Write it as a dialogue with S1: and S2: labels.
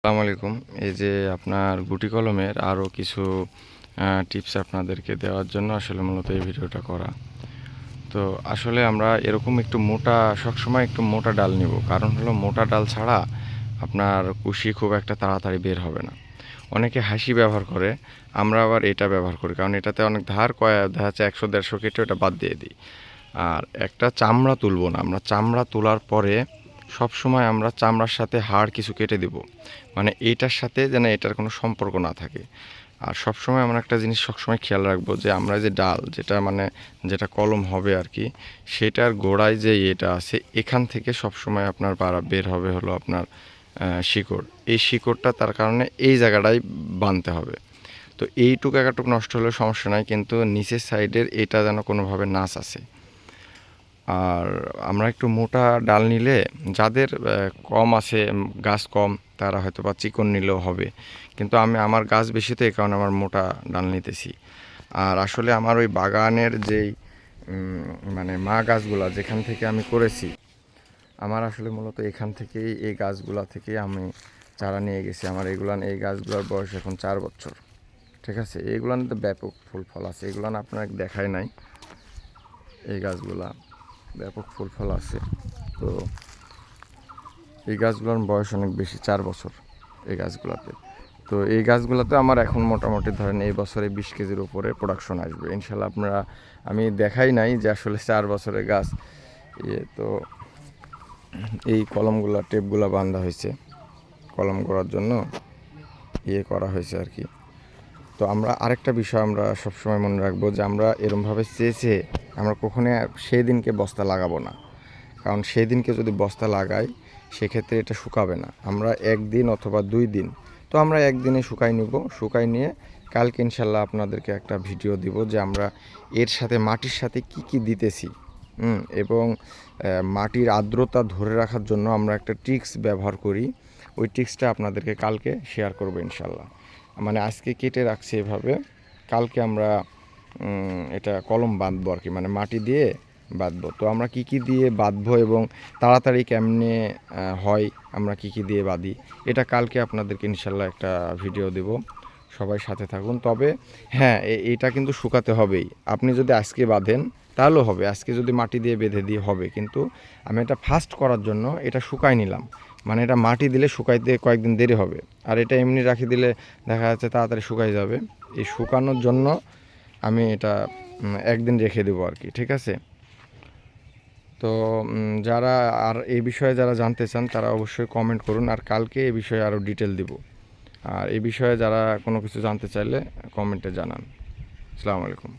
S1: আসসালামু আলাইকুম। এই যে আপনার গুটি কলমের আরও কিছু টিপস আপনাদেরকে দেওয়ার জন্য আসলে মূলত এই ভিডিওটা করা। তো আসলে আমরা এরকম একটু মোটা, সবসময় একটু মোটা ডাল নিব। কারণ হলো মোটা ডাল ছাড়া আপনার কুশি খুব একটা তাড়াতাড়ি বের হবে না। অনেকে হাসি ব্যবহার করে, আমরা আবার এটা ব্যবহার করি। কারণ এটাতে অনেক ধার কয়, দেখা যাচ্ছে একশো, দেড়শো কেটে ওটা বাদ দিয়ে দিই। আর একটা চামড়া তুলবো না। আমরা চামড়া তোলার পরে সব সময় আমরা চামড়ার সাথে হাড় কিছু কেটে দেব। মানে এইটার সাথে যেন এটার কোনো সম্পর্ক না থাকে। আর সব সময় আমরা একটা জিনিস সবসময় খেয়াল রাখব যে, আমরা যে ডাল, যেটা মানে যেটা কলম হবে আর কি, সেটার গোড়ায় যে এটা আছে, এখান থেকে সব সময় আপনার পাড়া বের হবে হলো আপনার শিকড়। এই শিকড়টা তার কারণে এই জায়গাটাই বাঁধতে হবে। তো এইটুকু একাটুক নষ্ট হলে সমস্যা নাই, কিন্তু নিচের সাইডের এটা যেন কোনোভাবে নাচ আসে। আর আমরা একটু মোটা ডাল নিলে যাদের কম আছে গাছ কম, তারা হয়তো বা চিকন নিলেও হবে। কিন্তু আমি, আমার গাছ বেশি তো এই কারণে আমার মোটা ডাল নিতেছি। আর আসলে আমার ওই বাগানের যেই মানে মা গাছগুলা যেখান থেকে আমি করেছি, আমার আসলে মূলত এখান থেকেই এই গাছগুলা থেকেই আমি চারা নিয়ে গেছি। আমার এগুলান এই গাছগুলোর বয়স এখন চার বছর। ঠিক আছে? এইগুলান তো ব্যাপক ফুল ফল আছে। এগুলান আপনার দেখায় নাই, এই গাছগুলা। ব্যাপক ফুল ফল আছে। তো এই গাছগুলোর বয়স অনেক বেশি, চার বছর এই গাছগুলোতে। তো এই গাছগুলোতে আমার এখন মোটামুটি ধরেন এই বছরে বিশ কেজির উপরে প্রোডাকশন আসবে। ইনশাল্লাহ আপনারা, আমি দেখাই নাই যে আসলে চার বছরের গাছ। ইয়ে তো এই কলমগুলা, টেপগুলা বাঁধা হয়েছে। কলম করার জন্য ইয়ে করা হয়েছে আর কি। তো আমরা আরেকটা বিষয় আমরা সবসময় মনে রাখব যে আমরা এরমভাবে চেয়েছে আমরা কখনোই সেই দিনকে বস্তা লাগাবো না। কারণ সেই দিনকে যদি বস্তা লাগাই, সেক্ষেত্রে এটা শুকাবে না। আমরা একদিন অথবা দুই দিন, তো আমরা একদিনে শুকাই নিব। শুকাই নিয়ে কালকে ইনশাল্লাহ আপনাদেরকে একটা ভিডিও দিব যে আমরা এর সাথে মাটির সাথে কি কি দিতেছি। এবং মাটির আর্দ্রতা ধরে রাখার জন্য আমরা একটা ট্রিক্স ব্যবহার করি। ওই ট্রিক্সটা আপনাদেরকে কালকে শেয়ার করব ইনশাল্লাহ। মানে আজকে কেটে রাখছি এভাবে। কালকে আমরা এটা কলম বাঁধবো আর কি মানে মাটি দিয়ে বাঁধবো। তো আমরা কি কি দিয়ে বাঁধবো এবং তাড়াতাড়ি কেমনে হয়, আমরা কি কি দিয়ে বাঁধি, এটা কালকে আপনাদেরকে ইনশাল্লাহ একটা ভিডিও দেব। সবাই সাথে থাকুন। তবে হ্যাঁ এটা কিন্তু শুকাতে হবেই। আপনি যদি আজকে বাঁধেন, তাহলেও হবে। আজকে যদি মাটি দিয়ে বেঁধে দিয়ে হবে। কিন্তু আমি এটা ফাস্ট করার জন্য এটা শুকাই নিলাম। মানে এটা মাটি দিলে শুকাইতে কয়েকদিন দেরি হবে। আর এটা এমনি রাখি দিলে দেখা যাচ্ছে তাড়াতাড়ি শুকাই যাবে। এই শুকানোর জন্য আমি এটা একদিন রেখে দেবো আর কি, ঠিক আছে? তো যারা আর এই বিষয়ে যারা জানতে চান, তারা অবশ্যই কমেন্ট করুন। আর কালকে এই বিষয়ে আরও ডিটেল দিব। আর এই বিষয়ে যারা কোনো কিছু জানতে চাইলে কমেন্টে জানান। আসসালামু আলাইকুম।